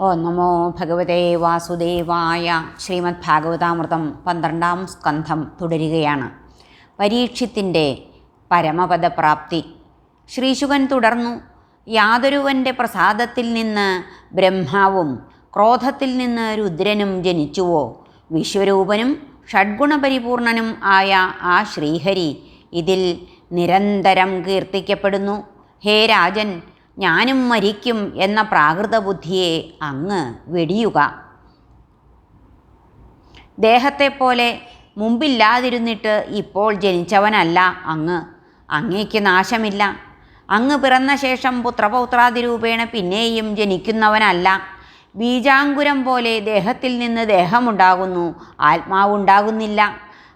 ഓ നമോ ഭഗവതേ വാസുദേവായ ശ്രീമദ് ഭാഗവതാമൃതം പന്ത്രണ്ടാം സ്കന്ധം തുടരുകയാണ്. പരീക്ഷിത്തിന്റെ പരമപദപ്രാപ്തി. ശ്രീശുകൻ തുടർന്നു. യാതൊരുവന്റെ പ്രസാദത്തിൽ നിന്ന് ബ്രഹ്മാവും ക്രോധത്തിൽ നിന്ന് രുദ്രനും ജനിച്ചുവോ? വിശ്വരൂപനും ഷഡ്ഗുണപരിപൂർണനും ആയ ആ ശ്രീഹരി ഇതിൽ നിരന്തരം കീർത്തിക്കപ്പെടുന്നു. ഹേ രാജൻ ഞാനും മരിക്കും എന്ന പ്രാകൃത ബുദ്ധിയെ അങ്ങ് വെടിയുക. ദേഹത്തെപ്പോലെ മുമ്പില്ലാതിരുന്നിട്ട് ഇപ്പോൾ ജനിച്ചവനല്ല അങ്ങ്. അങ്ങേക്ക് നാശമില്ല. അങ്ങ് പിറന്ന ശേഷം പുത്രപൗത്രാദിരൂപേണ പിന്നെയും ജനിക്കുന്നവനല്ല. ബീജാങ്കുരം പോലെ ദേഹത്തിൽ നിന്ന് ദേഹമുണ്ടാകുന്നു. ആത്മാവുണ്ടാകുന്നില്ല.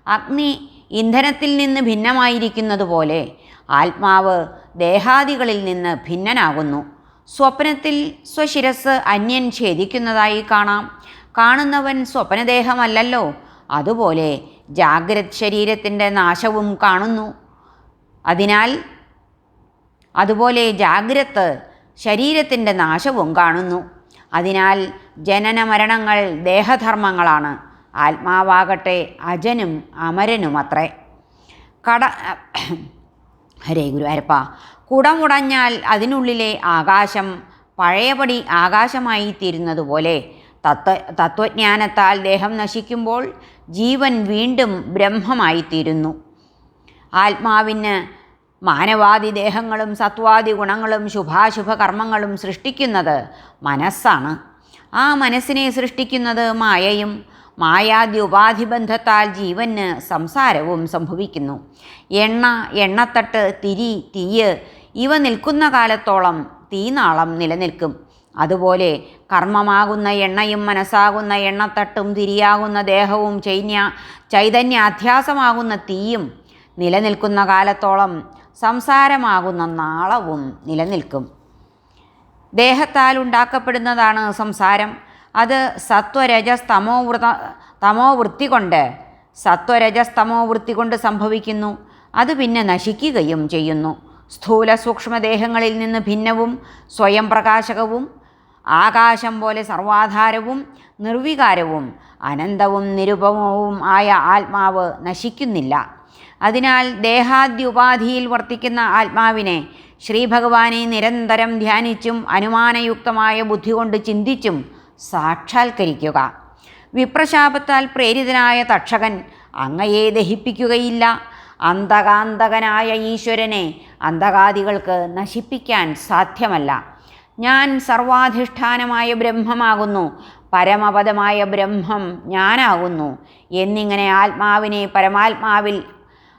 അഗ്നി ഇന്ധനത്തിൽ നിന്ന് ഭിന്നമായിരിക്കുന്നത് പോലെ ആത്മാവ് ദേഹാദികളിൽ നിന്ന് ഭിന്നനാകുന്നു. സ്വപ്നത്തിൽ സ്വശിരസ് അന്യൻ ഛേദിക്കുന്നതായി കാണാം. കാണുന്നവൻ സ്വപ്നദേഹമല്ലല്ലോ. അതുപോലെ ജാഗ്രത് ശരീരത്തിന്റെ നാശവും കാണുന്നു. അതിനാൽ അതുപോലെ ജാഗ്രത് ശരീരത്തിന്റെ നാശവും കാണുന്നു. അതിനാൽ ജനന മരണങ്ങൾ ദേഹധർമ്മങ്ങളാണ്. ആത്മാവാകട്ടെ അജനും അമരനുമത്രേ. കട ഹരേ ഗുരുവായൂരപ്പ. കുടമുടഞ്ഞാൽ അതിനുള്ളിലെ ആകാശം പഴയപടി ആകാശമായി തീരുന്നതുപോലെ തത്വ തത്വജ്ഞാനത്താൽ ദേഹം നശിക്കുമ്പോൾ ജീവൻ വീണ്ടും ബ്രഹ്മമായിത്തീരുന്നു. ആത്മാവിന് മാനവാദി ദേഹങ്ങളും സത്വാദി ഗുണങ്ങളും ശുഭാശുഭ കർമ്മങ്ങളും സൃഷ്ടിക്കുന്നത് മനസ്സാണ്. ആ മനസ്സിനെ സൃഷ്ടിക്കുന്നത് മായയും മായാദി ഉപാധിബന്ധത്താൽ ജീവന് സംസാരവും സംഭവിക്കുന്നു. എണ്ണ എണ്ണത്തട്ട് തിരി തീയ് ഇവ നിൽക്കുന്ന കാലത്തോളം തീനാളം നിലനിൽക്കും. അതുപോലെ കർമ്മമാകുന്ന എണ്ണയും മനസ്സാകുന്ന എണ്ണത്തട്ടും തിരിയാകുന്ന ദേഹവും ചൈന്യ ചൈതന്യാധ്യാസമാകുന്ന തീയും നിലനിൽക്കുന്ന കാലത്തോളം സംസാരമാകുന്ന നാളവും നിലനിൽക്കും. ദേഹത്താൽ ഉണ്ടാക്കപ്പെടുന്നതാണ് സംസാരം. അത് സത്വരജസ്തമോ വൃത തമോ വൃത്തി കൊണ്ട് സത്വരജസ്തമോ വൃത്തി കൊണ്ട് സംഭവിക്കുന്നു. അത് പിന്നെ നശിക്കുകയും ചെയ്യുന്നു. സ്ഥൂല സൂക്ഷ്മദേഹങ്ങളിൽ നിന്ന് ഭിന്നവും സ്വയം പ്രകാശകവും ആകാശം പോലെ സർവാധാരവും നിർവികാരവും അനന്തവും നിരുപമവും ആയ ആത്മാവ് നശിക്കുന്നില്ല. അതിനാൽ ദേഹാദ്യുപാധിയിൽ വർത്തിക്കുന്ന ആത്മാവിനെ ശ്രീഭഗവാനെ നിരന്തരം ധ്യാനിച്ചും അനുമാനയുക്തമായ ബുദ്ധി കൊണ്ട് ചിന്തിച്ചും സാക്ഷാത്കരിക്കുക. വിപ്രശാപത്താൽ പ്രേരിതനായ തക്ഷകൻ അങ്ങയെ ദഹിപ്പിക്കുകയില്ല. അന്തകാന്തകനായ ഈശ്വരനെ അന്തകാദികൾക്ക് നശിപ്പിക്കാൻ സാധ്യമല്ല. ഞാൻ സർവാധിഷ്ഠാനമായ ബ്രഹ്മമാകുന്നു. പരമപദമായ ബ്രഹ്മം ഞാനാകുന്നു. എന്നിങ്ങനെ ആത്മാവിനെ പരമാത്മാവിൽ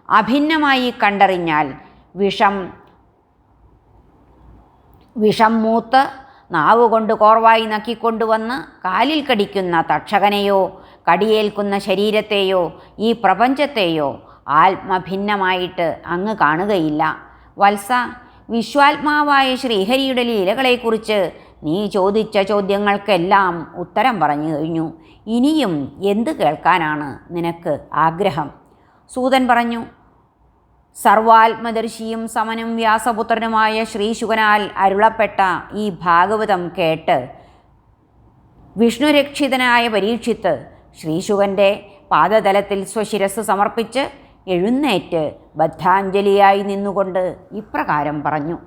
അഭിന്നമായി കണ്ടറിഞ്ഞാൽ വിഷം വിഷം മൂത്ത് നാവുകൊണ്ട് കോർവായി നക്കിക്കൊണ്ടുവന്ന് കാലിൽ കടിക്കുന്ന തക്ഷകനെയോ കടിയേൽക്കുന്ന ശരീരത്തെയോ ഈ പ്രപഞ്ചത്തെയോ ആത്മഭിന്നമായിട്ട് അങ്ങ് കാണുകയില്ല. വത്സ വിശ്വാത്മാവായ ശ്രീഹരിയുടെ ലീലകളെക്കുറിച്ച് നീ ചോദിച്ച ചോദ്യങ്ങൾക്കെല്ലാം ഉത്തരം പറഞ്ഞു കഴിഞ്ഞു. ഇനിയും എന്ത് കേൾക്കാനാണ് നിനക്ക് ആഗ്രഹം? സൂതൻ പറഞ്ഞു സർവാത്മദർശിയും സമനും വ്യാസപുത്രനുമായ ശ്രീശുകനാൽ അരുളപ്പെട്ട ഈ ഭാഗവതം കേട്ട് വിഷ്ണുരക്ഷിതനായ പരീക്ഷിത്ത് ശ്രീശുകന്റെ പാദതലത്തിൽ സ്വശിരസ് സമർപ്പിച്ച് എഴുന്നേറ്റ് ബദ്ധാഞ്ജലിയായി നിന്നുകൊണ്ട് ഇപ്രകാരം പറഞ്ഞു.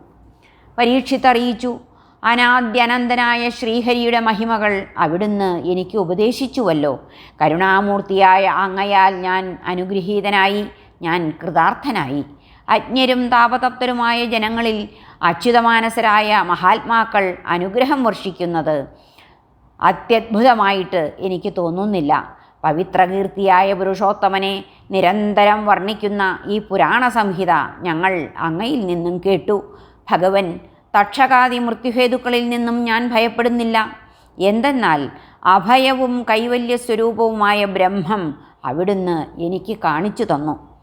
പരീക്ഷിത്തറിയിച്ചു അനാദ്യനന്തനായ ശ്രീഹരിയുടെ മഹിമകൾ അവിടുന്ന് എനിക്ക് ഉപദേശിച്ചുവല്ലോ. കരുണാമൂർത്തിയായ അങ്ങയാൽ ഞാൻ അനുഗ്രഹീതനായി ഞാൻ കൃതാർത്ഥനായി. അജ്ഞരും താപതപ്തരുമായ ജനങ്ങളിൽ അച്യുതമാനസരായ മഹാത്മാക്കൾ അനുഗ്രഹം വർഷിക്കുന്നത് അത്യത്ഭുതമായിട്ട് എനിക്ക് തോന്നുന്നില്ല. പവിത്രകീർത്തിയായ പുരുഷോത്തമനെ നിരന്തരം വർണിക്കുന്ന ഈ പുരാണ സംഹിത ഞങ്ങൾ അങ്ങയിൽ നിന്നും കേട്ടു. ഭഗവൻ തക്ഷകാതി മൃത്യുഹേതുക്കളിൽ നിന്നും ഞാൻ ഭയപ്പെടുന്നില്ല. എന്തെന്നാൽ അഭയവും കൈവല്യ സ്വരൂപവുമായ ബ്രഹ്മം അവിടുന്ന് എനിക്ക് കാണിച്ചു തന്നു.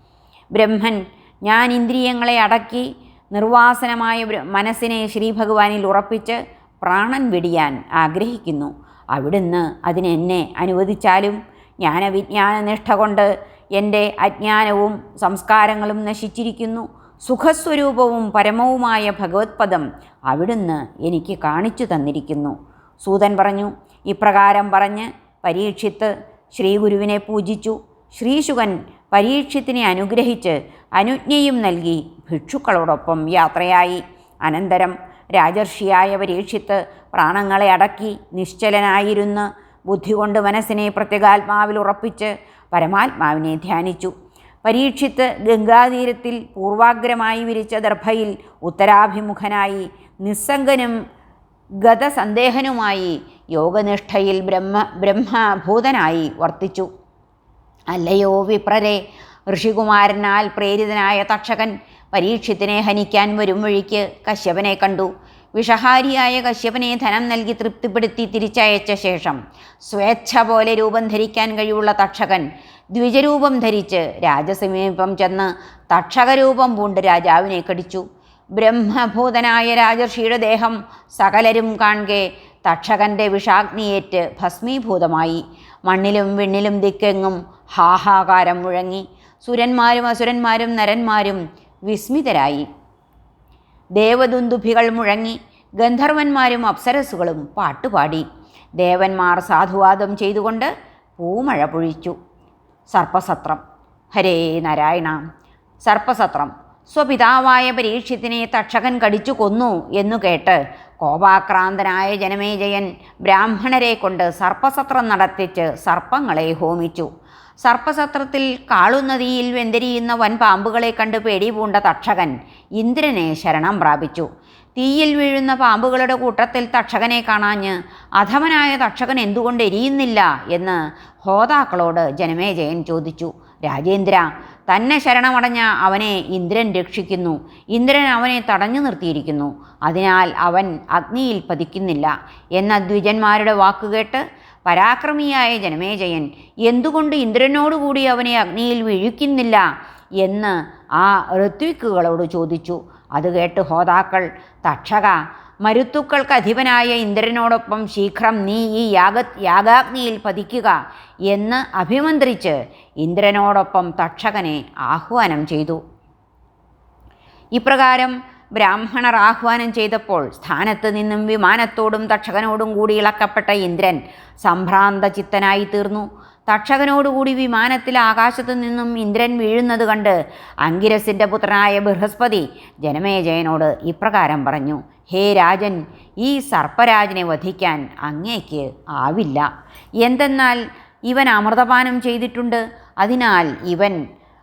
ബ്രഹ്മൻ ഞാൻ ഇന്ദ്രിയങ്ങളെ അടക്കി നിർവാസനമായ മനസ്സിനെ ശ്രീഭഗവാനിൽ ഉറപ്പിച്ച് പ്രാണൻ വെടിയാൻ ആഗ്രഹിക്കുന്നു. അവിടുന്ന് അതിനെന്നെ അനുവദിച്ചാലും ജ്ഞാനവിജ്ഞാന നിഷ്ഠ കൊണ്ട് എന്റെ അജ്ഞാനവും സംസ്കാരങ്ങളും നശിച്ചിരിക്കുന്നു. സുഖസ്വരൂപവും പരമവുമായ ഭഗവത്പദം അവിടുന്ന് എനിക്ക് കാണിച്ചു തന്നിരിക്കുന്നു. സൂതൻ പറഞ്ഞു ഇപ്രകാരം പറഞ്ഞ് പരീക്ഷിത്ത് ശ്രീഗുരുവിനെ പൂജിച്ചു. ശ്രീശുകൻ പരീക്ഷത്തിനെ അനുഗ്രഹിച്ച് അനുജ്ഞയും നൽകി ഭിക്ഷുക്കളോടൊപ്പം യാത്രയായി. അനന്തരം രാജർഷിയായ പരീക്ഷിത്ത് പ്രാണങ്ങളെ അടക്കി നിശ്ചലനായിരുന്ന് ബുദ്ധി കൊണ്ട് മനസ്സിനെ പ്രത്യേകാത്മാവിൽ ഉറപ്പിച്ച് പരമാത്മാവിനെ ധ്യാനിച്ചു. പരീക്ഷിത്ത് ഗംഗാതീരത്തിൽ പൂർവാഗ്രമായി വിരിച്ച ദർഭയിൽ ഉത്തരാഭിമുഖനായി നിസ്സംഗനും ഗതസന്ദേഹനുമായി യോഗനിഷ്ഠയിൽ ബ്രഹ്മ ബ്രഹ്മഭൂതനായി വർത്തിച്ചു. അല്ലയോ വിപ്രരെ? ഋഷികുമാരനാൽ പ്രേരിതനായ തക്ഷകൻ പരീക്ഷത്തിനെ ഹനിക്കാൻ വരും വഴിക്ക് കശ്യപനെ കണ്ടു. വിഷഹാരിയായ കശ്യപനെ ധനം നൽകി തൃപ്തിപ്പെടുത്തി തിരിച്ചയച്ച ശേഷം സ്വേച്ഛ പോലെ രൂപം ധരിക്കാൻ കഴിവുള്ള തക്ഷകൻ ദ്വിജരൂപം ധരിച്ച് രാജസമീപം ചെന്ന് തക്ഷകരൂപം പൂണ്ട് രാജാവിനെ കടിച്ചു. ബ്രഹ്മഭൂതനായ രാജർഷിയുടെ ദേഹം സകലരും കാണുകെ തക്ഷകന്റെ വിഷാഗ്നിയേറ്റ് ഭസ്മീഭൂതമായി. മണ്ണിലും വിണ്ണിലും ദിക്കെങ്ങും ഹാഹാകാരം മുഴങ്ങി. സുരന്മാരും അസുരന്മാരും നരന്മാരും വിസ്മിതരായി. ദേവദുന്ദുഭികൾ മുഴങ്ങി. ഗന്ധർവന്മാരും അപ്സരസുകളും പാട്ടുപാടി. ദേവന്മാർ സാധുവാദം ചെയ്തുകൊണ്ട് പൂമഴ പൊഴിച്ചു. സർപ്പസത്രം. ഹരേ നാരായണ. സർപ്പസത്രം. സ്വപിതാവായ പരീക്ഷത്തിനെ തക്ഷകൻ കടിച്ചു കൊന്നു എന്നു കേട്ട് കോപാക്രാന്തനായ ജനമേജയൻ ബ്രാഹ്മണരെ കൊണ്ട് സർപ്പസത്രം നടത്തിച്ച് സർപ്പങ്ങളെ ഹോമിച്ചു. സർപ്പസത്രത്തിൽ കാളുനദിയിൽ വെന്തിരിയുന്ന വൻ പാമ്പുകളെ കണ്ട് പേടി പൂണ്ട തക്ഷകൻ ഇന്ദ്രനെ ശരണം പ്രാപിച്ചു. തീയിൽ വീഴുന്ന പാമ്പുകളുടെ കൂട്ടത്തിൽ തക്ഷകനെ കാണാഞ്ഞ് അധമനായ തക്ഷകൻ എന്തുകൊണ്ട് എരിയുന്നില്ല എന്ന് ഹോതാക്കളോട് ജനമേജയൻ ചോദിച്ചു. രാജേന്ദ്ര തന്നെ ശരണമടഞ്ഞ അവനെ ഇന്ദ്രൻ രക്ഷിക്കുന്നു. ഇന്ദ്രൻ അവനെ തടഞ്ഞു നിർത്തിയിരിക്കുന്നു. അതിനാൽ അവൻ അഗ്നിയിൽ പതിക്കുന്നില്ല. എന്ന ദ്വിജന്മാരുടെ വാക്കുകേട്ട് പരാക്രമിയായ ജനമേജയൻ എന്തുകൊണ്ട് ഇന്ദ്രനോടുകൂടി അവനെ അഗ്നിയിൽ വീഴിക്കുന്നില്ല? എന്ന് ആ ഋത്വിക്കുകളോട് ചോദിച്ചു. അത് കേട്ട് ഹോതാക്കൾ തക്ഷക മരുത്തുക്കൾക്ക് അധിപനായ ഇന്ദ്രനോടൊപ്പം ശീഘ്രം നീ ഈ യാഗ യാഗാഗ്നിയിൽ പതിക്കുക എന്ന് അഭിമന്ത്രിച്ച് ഇന്ദ്രനോടൊപ്പം തക്ഷകനെ ആഹ്വാനം ചെയ്തു. ഇപ്രകാരം ബ്രാഹ്മണർ ആഹ്വാനം ചെയ്തപ്പോൾ സ്ഥാനത്ത് നിന്നും വിമാനത്തോടും തക്ഷകനോടും കൂടി ഇളക്കപ്പെട്ട ഇന്ദ്രൻ സംഭ്രാന്ത ചിത്തനായി തീർന്നു. തക്ഷകനോടുകൂടി വിമാനത്തിൽ ആകാശത്തു നിന്നും ഇന്ദ്രൻ വീഴുന്നത് കണ്ട് അങ്കിരസിന്റെ പുത്രനായ ബൃഹസ്പതി ജനമേജയനോട് ഇപ്രകാരം പറഞ്ഞു ഹേ രാജൻ ഈ സർപ്പരാജനെ വധിക്കാൻ അങ്ങേക്ക് ആവില്ല. എന്തെന്നാൽ ഇവൻ അമൃതപാനം ചെയ്തിട്ടുണ്ട്. അതിനാൽ ഇവൻ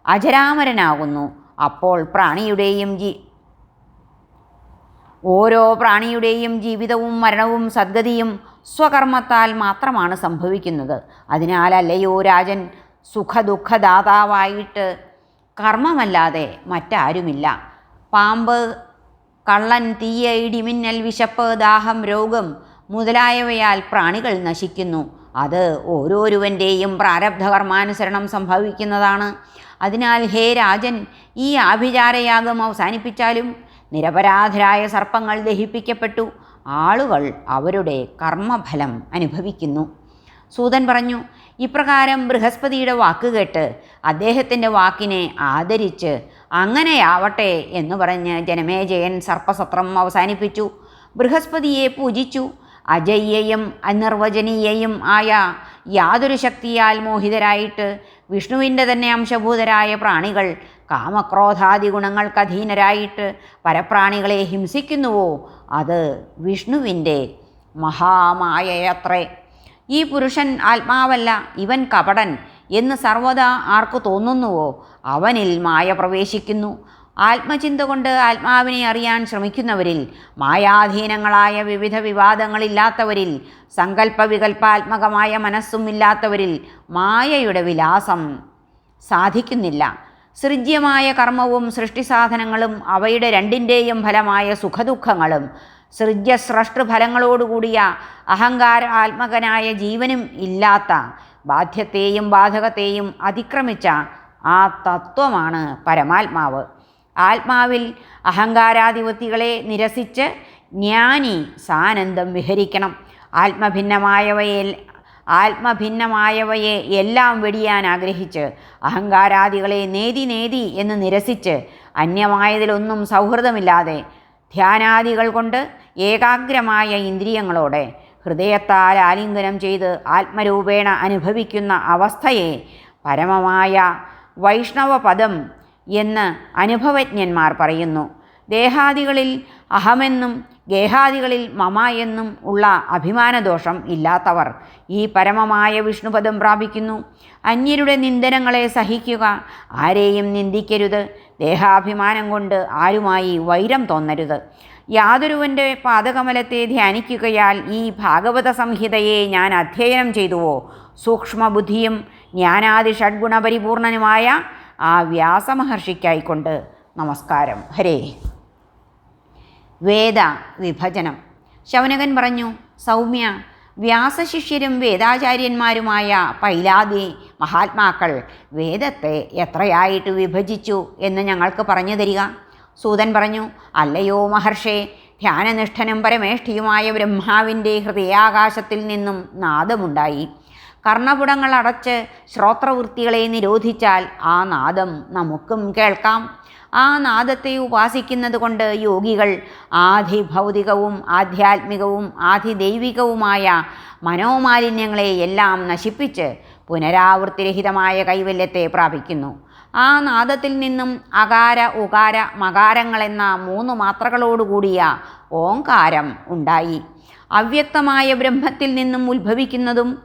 അജരാമരനാകുന്നു. അപ്പോൾ പ്രാണിയുടെയും ജീ ഓരോ പ്രാണിയുടെയും ജീവിതവും മരണവും സദ്ഗതിയും സ്വകർമ്മത്താൽ മാത്രമാണ് സംഭവിക്കുന്നത്. അതിനാലല്ലയോ രാജൻ സുഖദുഃഖദാതാവായിട്ട് കർമ്മമല്ലാതെ മറ്റാരുമില്ല. പാമ്പ് കള്ളൻ തീയ ഇടിമിന്നൽ വിശപ്പ് ദാഹം രോഗം മുതലായവയാൽ പ്രാണികൾ നശിക്കുന്നു. അത് ഓരോരുവന്റെയും പ്രാരബ്ധകർമാനുസരണം സംഭവിക്കുന്നതാണ്. അതിനാൽ ഹേ രാജൻ ഈ ആഭിചാരയാഗം അവസാനിപ്പിച്ചാലും നിരപരാധരായ സർപ്പങ്ങൾ ദഹിപ്പിക്കപ്പെട്ടു. ആളുകൾ അവരുടെ കർമ്മഫലം അനുഭവിക്കുന്നു. സൂതൻ പറഞ്ഞു ഇപ്രകാരം ബൃഹസ്പതിയുടെ വാക്കുകേട്ട് അദ്ദേഹത്തിന്റെ വാക്കിനെ ആദരിച്ച് അങ്ങനെയാവട്ടെ എന്ന് പറഞ്ഞ് ജനമേജയൻ സർപ്പസത്രം അവസാനിപ്പിച്ചു. ബൃഹസ്പതിയെ പൂജിച്ചു. അജയ്യയും അനിർവചനീയയും ആയ യാതൊരു ശക്തിയാൽ മോഹിതരായിട്ട് വിഷ്ണുവിന്റെ തന്നെ അംശഭൂതരായ പ്രാണികൾ കാമക്രോധാദി ഗുണങ്ങൾക്ക് അധീനരായിട്ട് പരപ്രാണികളെ ഹിംസിക്കുന്നുവോ? അത് വിഷ്ണുവിന്റെ മഹാമായയത്രേ. ഈ പുരുഷൻ ആത്മാവല്ല ഇവൻ കപടൻ എന്ന് സർവദാ ആർക്ക് തോന്നുന്നുവോ? അവനിൽ മായ പ്രവേശിക്കുന്നു. ആത്മചിന്ത കൊണ്ട് ആത്മാവിനെ അറിയാൻ ശ്രമിക്കുന്നവരിൽ മായാധീനങ്ങളായ വിവിധ വിവാദങ്ങളില്ലാത്തവരിൽ സങ്കല്പവികൽപാത്മകമായ മനസ്സും ഇല്ലാത്തവരിൽ മായയുടെ വിലാസം സാധിക്കുന്നില്ല. സൃജ്യമായ കർമ്മവും സൃഷ്ടിസാധനങ്ങളും അവയുടെ രണ്ടിന്റെയും ഫലമായ സുഖദുഃഖങ്ങളും സൃജ്യസ്രഷ്ടഫലങ്ങളോടുകൂടിയ അഹങ്കാര ആത്മകനായ ജീവനും ഇല്ലാത്ത ബാധ്യത്തെയും ബാധകത്തെയും അതിക്രമിച്ച ആ തത്വമാണ് പരമാത്മാവ്. ആത്മാവിൽ അഹങ്കാരാധിപത്യകളെ നിരസിച്ച് ജ്ഞാനി സാനന്ദം വിഹരിക്കണം. ആത്മഭിന്നമായവയെ ആത്മഭിന്നമായവയെ എല്ലാം വെടിയാൻ ആഗ്രഹിച്ച് അഹങ്കാരാദികളെ നേതി നേതി എന്ന് നിരസിച്ച് അന്യമായതിലൊന്നും സൗഹൃദമില്ലാതെ ധ്യാനാദികൾ കൊണ്ട് ഏകാഗ്രമായ ഇന്ദ്രിയങ്ങളോടെ ഹൃദയത്താൽ ആലിംഗനം ചെയ്ത് ആത്മരൂപേണ അനുഭവിക്കുന്ന അവസ്ഥയെ പരമമായ വൈഷ്ണവപദം എന്ന് അനുഭവജ്ഞന്മാർ പറയുന്നു. ദേഹാദികളിൽ അഹമെന്നും ഗേഹാദികളിൽ മമ എന്നും ഉള്ള അഭിമാനദോഷം ഇല്ലാത്തവർ ഈ പരമമായ വിഷ്ണുപദം പ്രാപിക്കുന്നു. അന്യരുടെ നിന്ദനങ്ങളെ സഹിക്കുക ആരെയും നിന്ദിക്കരുത്. ദേഹാഭിമാനം കൊണ്ട് ആരുമായി വൈരം തോന്നരുത്. യാതൊരുവന്റെ പാദകമലത്തെ ധ്യാനിക്കുകയാൽ ഈ ഭാഗവത സംഹിതയെ ഞാൻ അധ്യയനം ചെയ്തുവോ? സൂക്ഷ്മബുദ്ധിയും ജ്ഞാനാദി ഷഡ്ഗുണപരിപൂർണനുമായ ആ വ്യാസമഹർഷിക്കായിക്കൊണ്ട് നമസ്കാരം. ഹരേ. വേദ വിഭജനം. ശൗനകൻ പറഞ്ഞു സൗമ്യ വ്യാസശിഷ്യരും വേദാചാര്യന്മാരുമായ പൈലാദി മഹാത്മാക്കൾ വേദത്തെ എത്രയായിട്ട് വിഭജിച്ചു എന്ന് ഞങ്ങൾക്ക് പറഞ്ഞു തരിക? സൂതൻ പറഞ്ഞു അല്ലയോ മഹർഷേ ധ്യാനനിഷ്ഠനും പരമേഷ്ഠിയുമായ ബ്രഹ്മാവിന്റെ ഹൃദയാകാശത്തിൽ നിന്നും നാദമുണ്ടായി. കർണപുടങ്ങൾ അടച്ച് ശ്രോത്രവൃത്തികളെ നിരോധിച്ചാൽ ആ നാദം നമുക്കും കേൾക്കാം. ആ നാദത്തെ ഉപാസിക്കുന്നത് കൊണ്ട് യോഗികൾ ആധിഭൗതികവും ആധ്യാത്മികവും ആധിദൈവികവുമായ മനോമാലിന്യങ്ങളെ എല്ലാം നശിപ്പിച്ച് പുനരാവൃത്തിരഹിതമായ കൈവല്യത്തെ പ്രാപിക്കുന്നു. ആ നാദത്തിൽ നിന്നും അകാര ഉകാര മകാരങ്ങളെന്ന മൂന്ന് മാത്രകളോടുകൂടിയ ഓങ്കാരം ഉണ്ടായി. അവ്യക്തമായ ബ്രഹ്മത്തിൽ നിന്നും ഉത്ഭവിക്കുന്നതും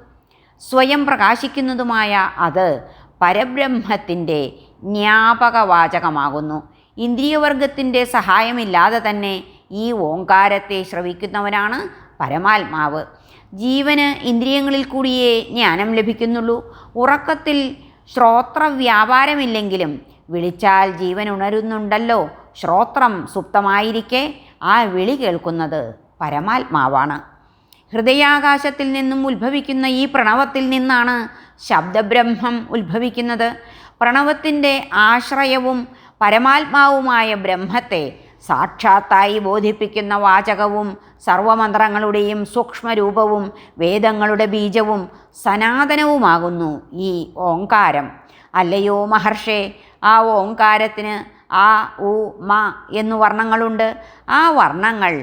സ്വയം പ്രകാശിക്കുന്നതുമായ അത് പരബ്രഹ്മത്തിന്റെ ജ്ഞാപകവാചകമാകുന്നു. ഇന്ദ്രിയവർഗത്തിന്റെ സഹായമില്ലാതെ തന്നെ ഈ ഓങ്കാരത്തെ ശ്രവിക്കുന്നവനാണ് പരമാത്മാവ്. ജീവന് ഇന്ദ്രിയങ്ങളിൽ കൂടിയേ ജ്ഞാനം ലഭിക്കുന്നുള്ളൂ. ഉറക്കത്തിൽ ശ്രോത്ര വ്യാപാരമില്ലെങ്കിലും വിളിച്ചാൽ ജീവൻ ഉണരുന്നുണ്ടല്ലോ. ശ്രോത്രം സുപ്തമായിരിക്കെ ആ വിളി കേൾക്കുന്നത് പരമാത്മാവാണ്. ഹൃദയാകാശത്തിൽ നിന്നും ഉത്ഭവിക്കുന്ന ഈ പ്രണവത്തിൽ നിന്നാണ് ശബ്ദബ്രഹ്മം ഉത്ഭവിക്കുന്നത്. പ്രണവത്തിന്റെ ആശ്രയവും പരമാത്മാവുമായ ബ്രഹ്മത്തെ സാക്ഷാത്തായി ബോധിപ്പിക്കുന്ന വാചകവും സർവമന്ത്രങ്ങളുടെയും സൂക്ഷ്മരൂപവും വേദങ്ങളുടെ ബീജവും സനാതനവുമാകുന്നു ഈ ഓങ്കാരം അല്ലയോ മഹർഷേ ആ ഓങ്കാരത്തിന് ആ ഉ മ എന്നു വർണങ്ങളുണ്ട്. ആ വർണങ്ങൾ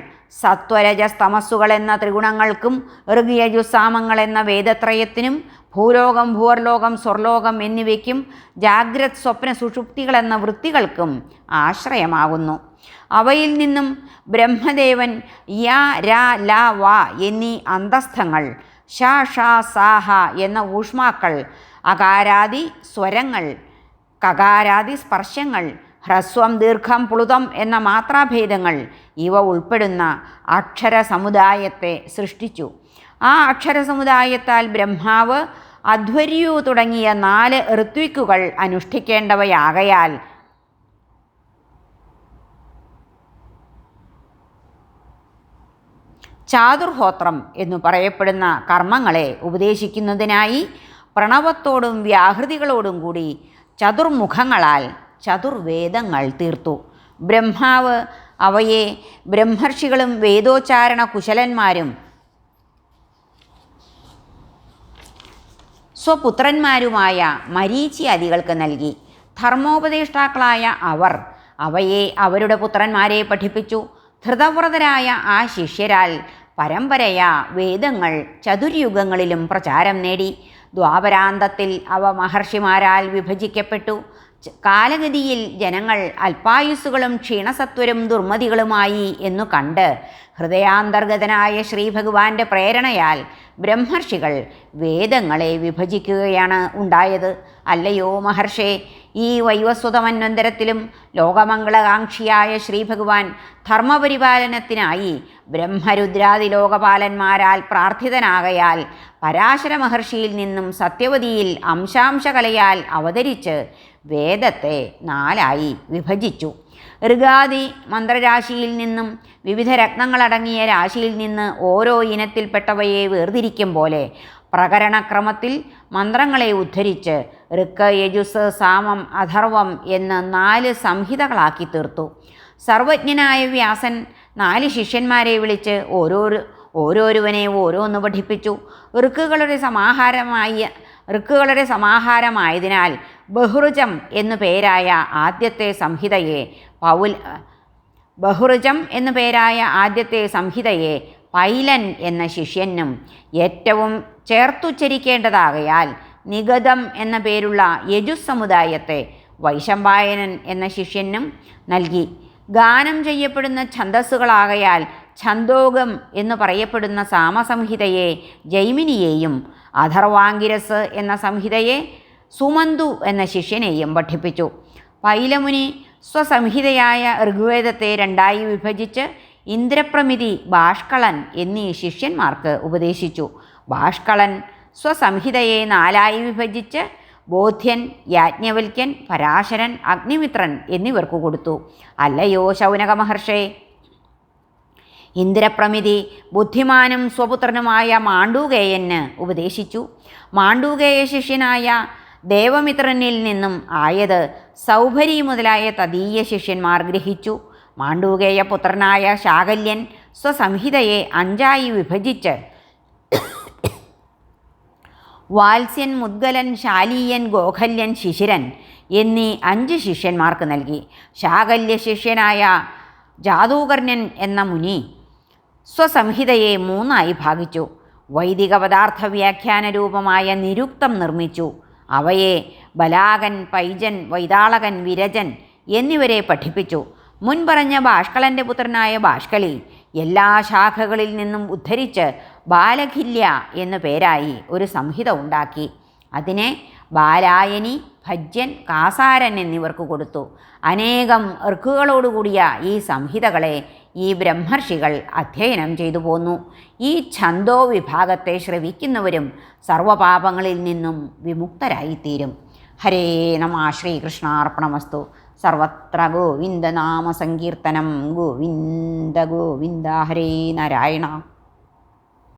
സത്വരജസ്തമസ്സുകൾ എന്ന ത്രിഗുണങ്ങൾക്കും ഋഗിയജുസാമങ്ങൾ എന്ന വേദത്രയത്തിനും ഭൂലോകം ഭൂവർലോകം സ്വർലോകം എന്നിവയ്ക്കും ജാഗ്രത് സ്വപ്ന സുഷുപ്തികൾ എന്ന വൃത്തികൾക്കും ആശ്രയമാകുന്നു. അവയിൽ നിന്നും ബ്രഹ്മദേവൻ യ രാ ല വ എന്നീ അന്തസ്ഥങ്ങൾ ഷ ഷ സാഹ എന്ന ഊഷ്മാക്കൾ അകാരാദി സ്വരങ്ങൾ കകാരാദി സ്പർശങ്ങൾ ഹ്രസ്വം ദീർഘം പ്ലുതം എന്ന മാത്രാഭേദങ്ങൾ ഇവ ഉൾപ്പെടുന്ന അക്ഷര സമുദായത്തെ സൃഷ്ടിച്ചു. ആ അക്ഷര സമുദായത്താൽ ബ്രഹ്മാവ് അധ്വര്യു തുടങ്ങിയ നാല് ഋത്വിക്കുകൾ അനുഷ്ഠിക്കേണ്ടവയാകയാൽ. ചാതുർഹോത്രം എന്നു പറയപ്പെടുന്ന കർമ്മങ്ങളെ ഉപദേശിക്കുന്നതിനായി പ്രണവത്തോടും വ്യാഹൃതികളോടും കൂടി ചതുർമുഖങ്ങളാൽ ചതുർവേദങ്ങൾ തീർത്തു. ബ്രഹ്മാവ് അവയെ ബ്രഹ്മർഷികളും വേദോച്ചാരണ കുശലന്മാരും സ്വപുത്രന്മാരുമായ മരീചിയാദികൾക്ക് നൽകി. ധർമ്മോപദേഷ്ടാക്കളായ അവർ അവയെ അവരുടെ പുത്രന്മാരെ പഠിപ്പിച്ചു. ധൃതവ്രതരായ ആ ശിഷ്യരാൽ പരമ്പരയ വേദങ്ങൾ ചതുര്യുഗങ്ങളിലും പ്രചാരം നേടി. ദ്വാപരാന്തത്തിൽ അവ മഹർഷിമാരാൽ വിഭജിക്കപ്പെട്ടു. കാലഗതിയിൽ ജനങ്ങൾ അല്പായുസ്സുകളും ക്ഷീണസത്വരും ദുർമതികളുമായി എന്നു കണ്ട് ഹൃദയാന്തർഗതനായ ശ്രീഭഗവാന്റെ പ്രേരണയാൽ ബ്രഹ്മർഷികൾ വേദങ്ങളെ വിഭജിക്കുകയാണ് ഉണ്ടായത്. അല്ലയോ മഹർഷേ ഈ വൈവസ്വതമന്വന്തരത്തിലും ലോകമംഗളകാംക്ഷിയായ ശ്രീഭഗവാൻ ധർമ്മപരിപാലനത്തിനായി ബ്രഹ്മരുദ്രാദി ലോകപാലന്മാരാൽ പ്രാർത്ഥിതനാകയാൽ പരാശര മഹർഷിയിൽ നിന്നും സത്യവതിയിൽ അംശാംശകലയാൽ അവതരിച്ച് വേദത്തെ നാലായി വിഭജിച്ചു. ഋഗാദി മന്ത്രരാശിയിൽ നിന്നും വിവിധ രത്നങ്ങളടങ്ങിയ രാശിയിൽ നിന്ന് ഓരോ ഇനത്തിൽപ്പെട്ടവയെ വേർതിരിക്കും പോലെ പ്രകരണക്രമത്തിൽ മന്ത്രങ്ങളെ ഉദ്ധരിച്ച് ഋക്ക് യജുസ് സാമം അഥർവം എന്ന് നാല് സംഹിതകളാക്കി തീർത്തു. സർവജ്ഞനായ വ്യാസൻ നാല് ശിഷ്യന്മാരെ വിളിച്ച് ഓരോരു ഓരോരുവനെ ഓരോന്ന് പഠിപ്പിച്ചു. ഋക്കുകളുടെ സമാഹാരമായ ഋക്കുകളുടെ സമാഹാരമായതിനാൽ ബഹുറുജം എന്നു പേരായ ആദ്യത്തെ സംഹിതയെ പൗൽ ബഹുറുജം എന്നു പേരായ ആദ്യത്തെ സംഹിതയെ പൈലൻ എന്ന ശിഷ്യനും ഏറ്റവും ചേർത്തുച്ചരിക്കേണ്ടതാകയാൽ നിഗതം എന്ന പേരുള്ള യജുസമുദായത്തെ വൈശമ്പായനൻ എന്ന ശിഷ്യനും നൽകി. ഗാനം ചെയ്യപ്പെടുന്ന ഛന്ദസ്സുകളാകയാൽ ഛന്തോകം എന്ന് പറയപ്പെടുന്ന സാമസംഹിതയെ ജൈമിനിയെയും അഥർവാങ്കിരസ് എന്ന സംഹിതയെ സുമന്തു എന്ന ശിഷ്യനെയും പഠിപ്പിച്ചു പൈലമുനി സ്വസംഹിതയായ ഋഗ്വേദത്തെ രണ്ടായി വിഭജിച്ച് ഇന്ദ്രപ്രമിതി ഭാഷ്കളൻ എന്നീ ശിഷ്യന്മാർക്ക് ഉപദേശിച്ചു. ഭാഷ്കളൻ സ്വസംഹിതയെ നാലായി വിഭജിച്ച് ബോധ്യൻ യാജ്ഞവൽക്യൻ പരാശരൻ അഗ്നിമിത്രൻ എന്നിവർക്ക് കൊടുത്തു. അല്ലയോ ശൗനക മഹർഷേ ഇന്ദ്രപ്രമിതി ബുദ്ധിമാനും സ്വപുത്രനുമായ മാണ്ഡൂകേയന് ഉപദേശിച്ചു. മാണ്ഡൂകേയ ശിഷ്യനായ ദേവമിത്രനിൽ നിന്നും ആയത് സൗഭരി മുതലായ തദീയ ശിഷ്യന്മാർ ഗ്രഹിച്ചു. മാണ്ഡൂകേയ പുത്രനായ ശാകല്യൻ സ്വസംഹിതയെ അഞ്ചായി വിഭജിച്ച് വാത്സ്യൻ മുദ്ഗലൻ ശാലീയൻ ഗോഖല്യൻ ശിശിരൻ എന്നീ അഞ്ച് ശിഷ്യന്മാർക്ക് നൽകി. ശാകല്യ ശിഷ്യനായ ജാതൂകർണൻ എന്ന മുനി സ്വസംഹിതയെ മൂന്നായി ഭാഗിച്ചു. വൈദിക പദാർത്ഥ വ്യാഖ്യാന രൂപമായ നിരുക്തം നിർമ്മിച്ചു. അവയെ ബലാകൻ പൈജൻ വൈതാളകൻ വിരജൻ എന്നിവരെ പഠിപ്പിച്ചു. മുൻപറഞ്ഞ ഭാഷ്കളന്റെ പുത്രനായ ഭാഷ്കളി എല്ലാ ശാഖകളിൽ നിന്നും ഉദ്ധരിച്ച് ബാലഖില്യ എന്നു പേരായി ഒരു സംഹിത ഉണ്ടാക്കി. അതിനെ ബാലായനി ഭജ്യൻ കാസാരൻ എന്നിവർക്ക് കൊടുത്തു. അനേകം ഋക്കുകളോടുകൂടിയ ഈ സംഹിതകളെ ഈ ബ്രഹ്മർഷികൾ അധ്യയനം ചെയ്തു പോന്നു. ഈ ഛന്തോ വിഭാഗത്തെ ശ്രവിക്കുന്നവരും സർവപാപങ്ങളിൽ നിന്നും വിമുക്തരായിത്തീരും. ഹരേ നമ ശ്രീകൃഷ്ണാർപ്പണമസ്തു. സർവത്ര ഗോവിന്ദനാമ സങ്കീർത്തനം. ഗോവിന്ദ ഗോവിന്ദ ഹരേ നാരായണ.